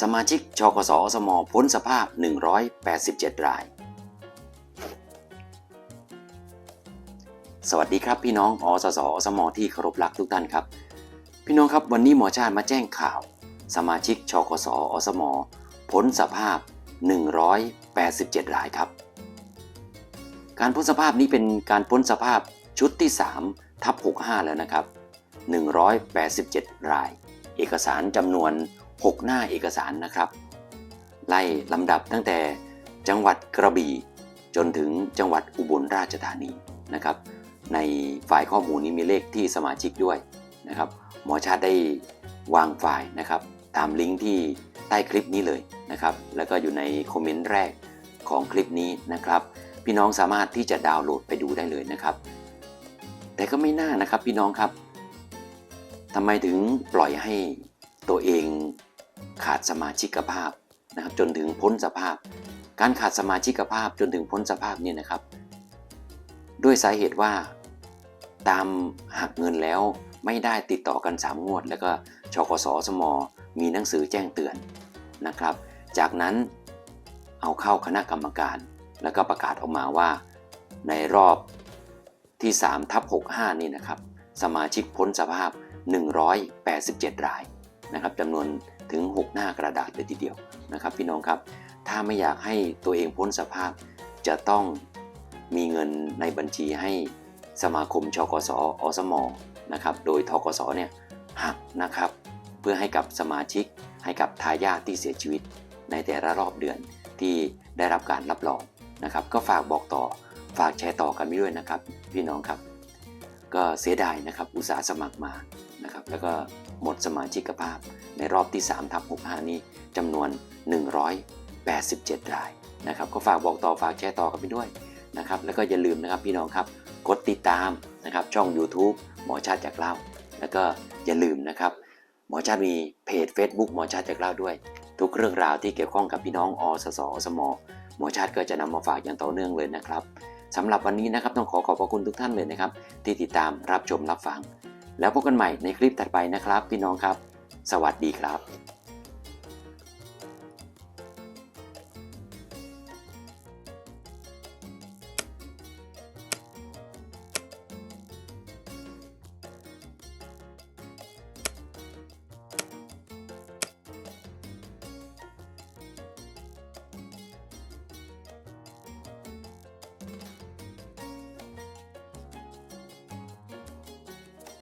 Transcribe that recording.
สมาชิกชกสอสมพ้นสภาพ 187 ราย สวัสดีครับพี่น้องอสสอสมที่เคารพรักทุกท่านครับ พี่น้องครับวันนี้หมอชาติมาแจ้งข่าว สมาชิกชกสอสมพ้นสภาพ 187 รายครับ การพ้นสภาพนี้เป็นการพ้นสภาพชุดที่ 3 ทับ65 แล้วนะครับ 187 ราย เอกสารจำนวน 6 หน้าเอกสารนะครับ ไล่ลำดับตั้งแต่จังหวัดกระบี่จนถึงจังหวัดอุบลราชธานีนะครับ ในฝ่ายข้อมูลนี้มีเลขที่สมาชิกด้วยนะครับ หมอชาติได้วางไฟล์นะครับ ตามลิงก์ที่ใต้คลิปนี้เลยนะครับ แล้วก็อยู่ในคอมเมนต์แรกของคลิปนี้นะครับ พี่น้องสามารถที่จะดาวน์โหลดไปดูได้เลยนะครับ แต่ก็ไม่น่านะครับพี่น้องครับทำไมถึงปล่อยให้ตัวเอง ขาดสมาชิกภาพนะครับจนถึงพ้นสภาพ การขาดสมาชิกภาพจนถึงพ้นสภาพเนี่ยนะครับ ด้วยสาเหตุว่า ตามหักเงินแล้วไม่ได้ติดต่อกัน 3 งวด แล้วก็ชกสสม มีหนังสือแจ้งเตือนนะครับ จากนั้นเอาเข้าคณะกรรมการ แล้วก็ประกาศออกมาว่า ในรอบที่3ทับ65 นี่นะครับ สมาชิกพ้นสภาพ 187 รายนะครับจำนวน ถึง 6 หน้ากระดาษเลยทีเดียวนะครับพี่น้องครับ ถ้าไม่อยากให้ตัวเองพ้นสภาพ จะต้องมีเงินในบัญชีให้สมาคมชกสอสมนะครับ โดยทกสเนี่ยหักนะครับ เพื่อให้กับสมาชิกให้กับทายาทที่เสียชีวิต ในแต่ละรอบเดือนที่ได้รับการรับรองนะครับ ก็ฝากบอกต่อฝากแชร์ต่อกันไปด้วยนะครับ พี่น้องครับ ก็เสียดายนะครับอุตสาห์สมัครมานะครับ แล้วก็ หมดสมาชิกภาพ ในรอบที่3ทับ65 นี้จำนวน 187 รายนะครับก็ฝากบอกต่อฝากแชร์ต่อกันไปด้วยนะครับแล้วก็อย่าลืมนะครับพี่น้องครับกดติดตามนะครับช่อง YouTube หมอชาติจากเล่า แล้วก็อย่าลืมนะครับหมอชาติมีเพจ Facebook หมอชาติจากเล่าด้วย ทุกเรื่องราวที่เกี่ยวข้องกับพี่น้องอสสอสมหมอชาติก็จะนำมาฝากอย่างต่อเนื่องเลยนะครับสำหรับวันนี้นะครับต้องขอขอบพระคุณทุกท่านเลยนะครับ ที่ติดตามรับชมรับฟัง แล้วพบกันใหม่ในคลิปถัดไปนะครับ พี่น้องครับ สวัสดีครับ